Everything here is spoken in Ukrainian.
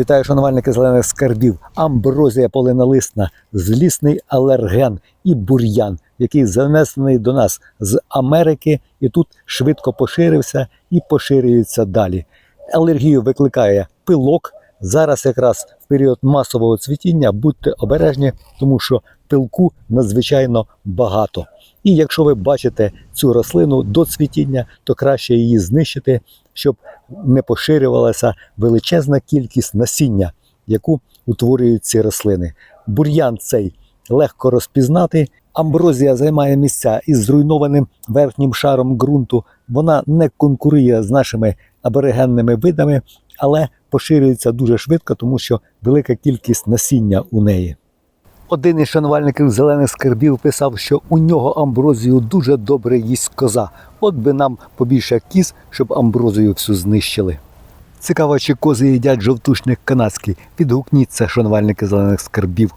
Вітаю шанувальники зелених скарбів. Амброзія полинолисна, злісний алерген і бур'ян, який занесений до нас з Америки і тут швидко поширився і поширюється далі. Алергію викликає пилок. Зараз якраз в період масового цвітіння будьте обережні, тому що пилку надзвичайно багато. І якщо ви бачите цю рослину до цвітіння, то краще її знищити, щоб не поширювалася величезна кількість насіння, яку утворюють ці рослини. Бур'ян цей легко розпізнати. Амброзія займає місця із зруйнованим верхнім шаром ґрунту. Вона не конкурує з нашими аборигенними видами, але поширюється дуже швидко, тому що велика кількість насіння у неї. Один із шанувальників зелених скарбів писав, що у нього амброзію дуже добре їсть коза. От би нам побільше кіз, щоб амброзію всю знищили. Цікаво, чи кози їдять жовтушник канадський. Підгукніться, шанувальники зелених скарбів.